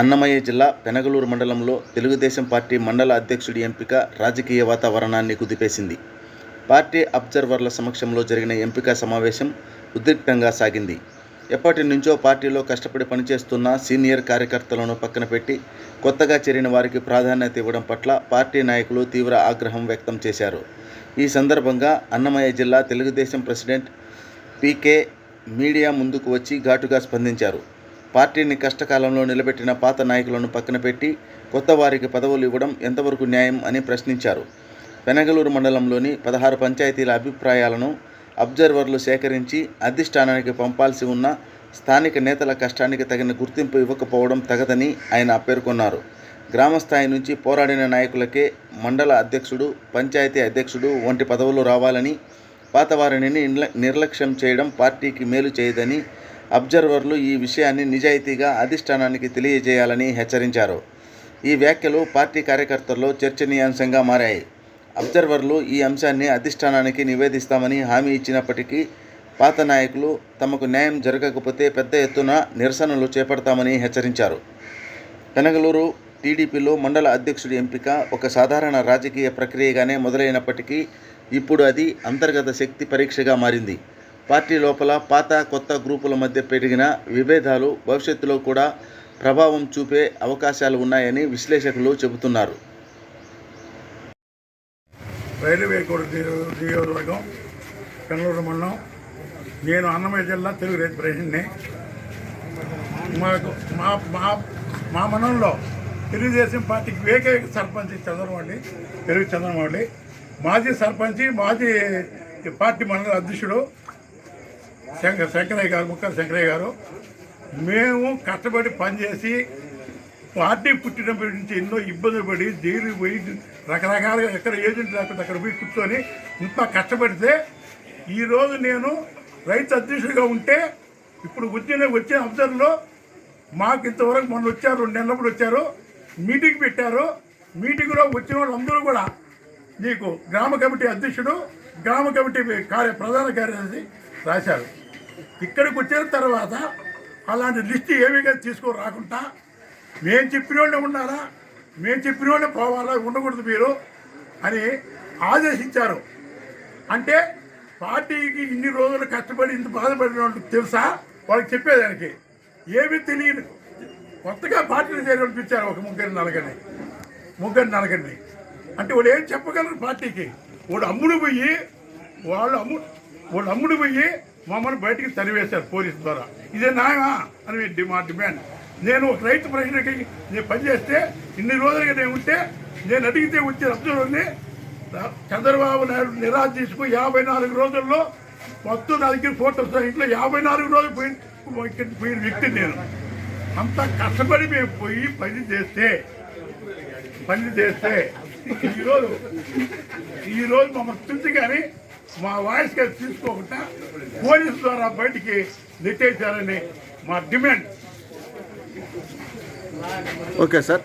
అన్నమయ్య జిల్లా పెనగలూరు మండలంలో తెలుగుదేశం పార్టీ మండల అధ్యక్షుడి ఎంపిక రాజకీయ వాతావరణాన్ని కుదిపేసింది. పార్టీ అబ్జర్వర్ల సమక్షంలో జరిగిన ఎంపిక సమావేశం ఉద్రిక్తంగా సాగింది. ఎప్పటి నుంచో పార్టీలో కష్టపడి పనిచేస్తున్న సీనియర్ కార్యకర్తలను పక్కన పెట్టి కొత్తగా చేరిన వారికి ప్రాధాన్యత ఇవ్వడం పట్ల పార్టీ నాయకులు తీవ్ర ఆగ్రహం వ్యక్తం చేశారు. ఈ సందర్భంగా అన్నమయ్య జిల్లా తెలుగుదేశం ప్రెసిడెంట్ పీకే మీడియా ముందుకు వచ్చి ఘాటుగా స్పందించారు. పార్టీని కష్టకాలంలో నిలబెట్టిన పాత నాయకులను పక్కన పెట్టి కొత్త వారికి పదవులు ఇవ్వడం ఎంతవరకు న్యాయం అని ప్రశ్నించారు. పెనగలూరు మండలంలోని పదహారు పంచాయతీల అభిప్రాయాలను అబ్జర్వర్లు సేకరించి అధిష్టానానికి పంపాల్సి ఉన్న స్థానిక నేతల కష్టానికి తగిన గుర్తింపు ఇవ్వకపోవడం తగదని ఆయన పేర్కొన్నారు. గ్రామ స్థాయి నుంచి పోరాడిన నాయకులకే మండల అధ్యక్షుడు పంచాయతీ అధ్యక్షుడు వంటి పదవులు రావాలని పాతవారిని నిర్లక్ష్యం చేయడం పార్టీకి మేలు చేయదని అబ్జర్వర్లు ఈ విషయాన్ని నిజాయితీగా అధిష్టానానికి తెలియజేయాలని హెచ్చరించారు. ఈ వ్యాఖ్యలు పార్టీ కార్యకర్తల్లో చర్చనీయాంశంగా మారాయి. అబ్జర్వర్లు ఈ అంశాన్ని అధిష్టానానికి నివేదిస్తామని హామీ ఇచ్చినప్పటికీ పాత నాయకులు తమకు న్యాయం జరగకపోతే పెద్ద ఎత్తున నిరసనలు చేపడతామని హెచ్చరించారు. పెనగలూరు టీడీపీలో మండల అధ్యక్షుడి ఎంపిక ఒక సాధారణ రాజకీయ ప్రక్రియగానే మొదలైనప్పటికీ ఇప్పుడు అది అంతర్గత శక్తి పరీక్షగా మారింది. పార్టీ లోపల పాత కొత్త గ్రూపుల మధ్య పెరిగిన విభేదాలు భవిష్యత్తులో కూడా ప్రభావం చూపే అవకాశాలు ఉన్నాయని విశ్లేషకులు చెబుతున్నారు. రైల్వే కోట నియోజకవర్గం కన్నూరు మండలం. నేను అన్నమయ్య జిల్లా తెలుగు రైతు మాకు మా మా మా మండలంలో తెలుగుదేశం పార్టీకి ఏకైక సర్పంచ్ చంద్రమౌళి తెలుగు చంద్రమౌళి. మాజీ సర్పంచ్ మాజీ పార్టీ మండల అధ్యక్షుడు శంకరయ్య గారు ముక్కల శంకరయ్య గారు మేము కష్టపడి పనిచేసి పార్టీ పుట్టినప్పటి నుంచి ఎన్నో ఇబ్బందులు పడి జైలు పోయి రకరకాలుగా ఎక్కడ ఏజెంట్ లేకుండా అక్కడ పోయి కూర్చొని ఇంత కష్టపడితే ఈరోజు నేను రైతు అధ్యక్షుడిగా ఉంటే ఇప్పుడు వచ్చిన వచ్చే అబ్జర్వ్లో మాకు ఇంతవరకు మొన్న వచ్చారు రెండు నెలలప్పుడు వచ్చారు మీటింగ్ పెట్టారు మీటింగ్లో వచ్చిన వాళ్ళందరూ కూడా నీకు గ్రామ కమిటీ అధ్యక్షుడు గ్రామ కమిటీ కార్య ప్రధాన కార్యదర్శి రాశారు. ఇక్కడికి వచ్చిన తర్వాత అలాంటి లిస్టు ఏమీగా కానీ తీసుకొని రాకుండా మేము చెప్పిన వాళ్ళే ఉన్నారా? మేము చెప్పిన వాళ్ళే పోవాలా? ఉండకూడదు మీరు అని ఆదేశించారు. అంటే పార్టీకి ఇన్ని రోజులు కష్టపడి ఇంత బాధపడిన వాళ్ళకి తెలుసా? వాళ్ళకి చెప్పేదానికి. ఏమీ తెలియదు. కొత్తగా పార్టీని చేరనిపించారు ఒక ముగ్గురు నలగని ముగ్గురు నలగని అంటే వాళ్ళు ఏం చెప్పగలరు పార్టీకి? వాడు అమ్ముడు పోయి వాళ్ళు అమ్ము వాళ్ళు అమ్ముడు పోయి మమ్మల్ని బయటికి తరివేశారు పోలీసు ద్వారా. ఇదే న్యాయమా? అని మా డిమాండ్ నేను ఒక రైతు ప్రశ్నకి నేను పనిచేస్తే ఇన్ని రోజులుగా నేను ఉంటే నేను అడిగితే వచ్చే అబ్జర్వర్ని చంద్రబాబు నాయుడు నిరాశ తీసుకు యాభై నాలుగు రోజుల్లో మొత్తం నా దగ్గర ఫోటోస్ ఇంట్లో యాభై నాలుగు రోజులు పోయి పోయిన వ్యక్తి నేను. అంత కష్టపడి మేము పోయి పని చేస్తే పని చేస్తే ఈరోజు ఈరోజు మమ్మల్ని తుంది కానీ మా వాయిస్ కానీ తీసుకోకుండా పోలీసు ద్వారా బయటికి నెట్టేశారని మా డిమాండ్. Okay sir.